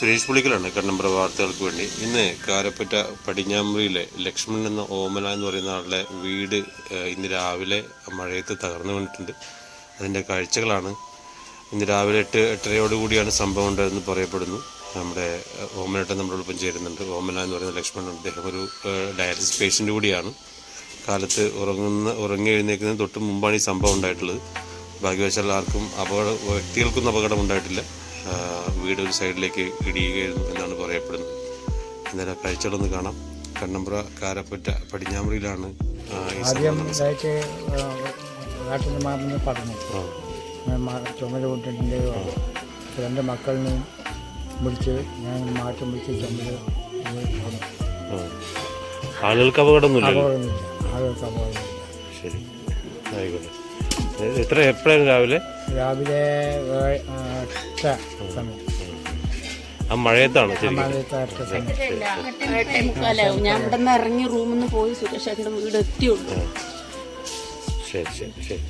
സുരേഷ് പുളിക്കലാണ് കണ്ണമ്പ്ര വാർത്തകൾക്ക് വേണ്ടി. ഇന്ന് കാരപ്പറ്റ പടിഞ്ഞാമ്പുരിയിലെ ലക്ഷ്മണൻ എന്ന ഓമല എന്ന് പറയുന്ന ആളുടെ വീട് ഇന്ന് രാവിലെ മഴയത്ത് തകർന്നു വീണിട്ടുണ്ട് അതിന്റെ കാഴ്ചകളാണ്. ഇന്ന് രാവിലെ എട്ട് എട്ടരയോടുകൂടിയാണ് സംഭവം ഉണ്ടായതെന്ന് പറയപ്പെടുന്നു. നമ്മുടെ ഓമനേട്ടൻ നമ്മളോടൊപ്പം ചേരുന്നുണ്ട്. ഓമന എന്ന് പറയുന്ന ലക്ഷ്മണൻ അദ്ദേഹം ഒരു ഡയാലിസിസ് പേഷ്യന്റ് കൂടിയാണ്. കാലത്ത് ഉറങ്ങുന്ന ഉറങ്ങി എഴുന്നേക്കുന്നതിന് തൊട്ട് മുമ്പാണ് ഈ സംഭവം ഉണ്ടായിട്ടുള്ളത്. ഭാഗ്യവശാൽ ആർക്കും അപകട വ്യക്തികൾക്കൊന്നും അപകടം ഉണ്ടായിട്ടില്ല. വീട് ഒരു സൈഡിലേക്ക് ഇടിയുകയായിരുന്നു എന്നാണ് പറയപ്പെടുന്നത്. എന്തായാലും കാഴ്ചകളൊന്ന് കാണാം. കണ്ണമ്പ്ര കാരപ്പറ്റ ചുമൽ കൊണ്ടിട്ടുണ്ട് രണ്ട് മക്കളിനെ വിളിച്ച് ഞാൻ മാറ്റം വിളിച്ച് ചുമൽ. ആളുകൾക്ക് അപകടമൊന്നുമില്ല. ആളുകൾക്ക് അപകടമില്ല ശരി. ആയിക്കോട്ടെ. എത്ര എപ്പോഴായിരുന്നു രാവിലെ? രാവിലെ എട്ട് സമയം. ആ മഴയത്താണ് എട്ട് മുക്കാലാവും ഞാൻ ഇവിടെ നിന്ന് ഇറങ്ങി റൂമിൽ നിന്ന് പോയി സുരേഷേട്ടന്റെ വീട് എത്തിയുള്ളൂ. ശരി ശരി ശരി.